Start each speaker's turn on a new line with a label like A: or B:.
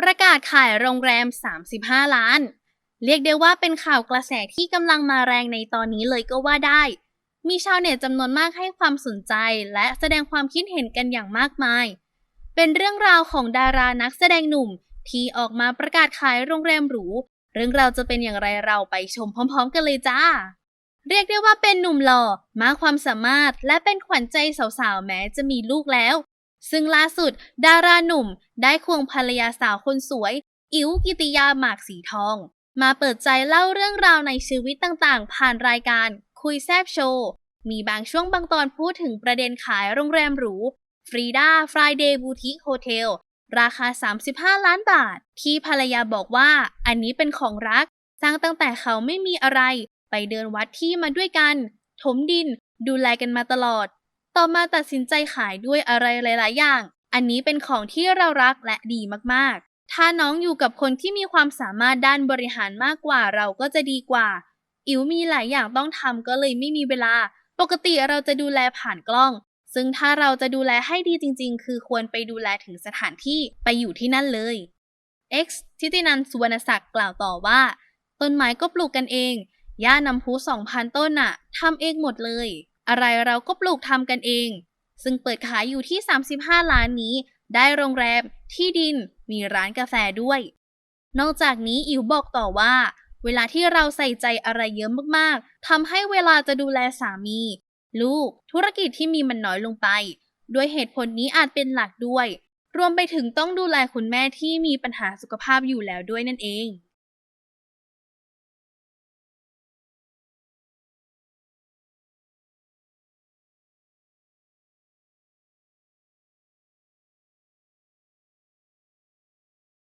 A: ประกาศขายโรงแรม 35 ล้าน เรียกได้ว่าเป็นข่าวกระแสที่กำลังมาแรงในตอนนี้เลยก็ว่าได้ มีชาวเน็ตจำนวนมากให้ความสนใจและแสดงความคิดเห็นกันอย่างมากมาย เป็นเรื่องราวของดารานักแสดงหนุ่ม ที่ออกมาประกาศขายโรงแรมหรู เรื่องราวจะเป็นอย่างไรเราไปชมพร้อม ๆ กันเลยจ้า เรียกได้ว่าเป็นหนุ่มหล่อมากความสามารถและเป็นขวัญใจสาวๆแม้จะมีลูกแล้ว ซึ่งล่าสุด ดาราหนุ่มได้ควงภรรยาสาวคนสวย อิ๋วกิติยาหมากสีทอง มาเปิดใจเล่าเรื่องราวในชีวิตต่างๆ ผ่านรายการคุยแซบโชว์ มีบางช่วงบางตอนพูดถึงประเด็นขายโรงแรมหรูฟรีดาฟรายเดย์บูติ e โฮเทลราคา 35 ล้านบาท ที่ภรรยาบอกว่าอันนี้เป็นของรัก สร้างตั้งแต่เขาไม่มีอะไร ไปเดินวัดที่มาด้วยกัน ถมดิน ดูแลกันมาตลอด ต่อมาตัดสินใจขายด้วยอะไรหลาย ๆ อย่าง อันนี้เป็นของที่เรารักและดีมาก ๆ ถ้าน้องอยู่กับคนที่มีความสามารถด้านบริหารมากกว่าเราก็จะดีกว่า อิ๋วมีหลายอย่างต้องทำก็เลยไม่มีเวลา ปกติเราจะดูแลผ่านกล้อง ซึ่งถ้าเราจะดูแลให้ดีจริง ๆ คือควรไปดูแลถึงสถานที่ไปอยู่ที่นั่นเลย X ทิตินันสุวรรณศักดิ์กล่าวต่อว่า ต้นไม้ก็ปลูกกันเองหญ้านำพุ2,000 ต้นน่ะทำเองหมดเลย อะไรเราก็ปลูกทำกันเอง ซึ่งเปิดขายอยู่ที่ 35 ล้านนี้ ได้โรงแรม ที่ดิน มีร้านกาแฟด้วย นอกจากนี้อิ๋วบอกต่อว่า เวลาที่เราใส่ใจอะไรเยอะมากๆทำให้เวลาจะดูแลสามี ลูก ธุรกิจที่มีมันน้อยลงไป ด้วยเหตุผลนี้อาจเป็นหลักด้วย รวมไปถึงต้องดูแลคุณแม่ที่มีปัญหาสุขภาพอยู่แล้วด้วยนั่นเอง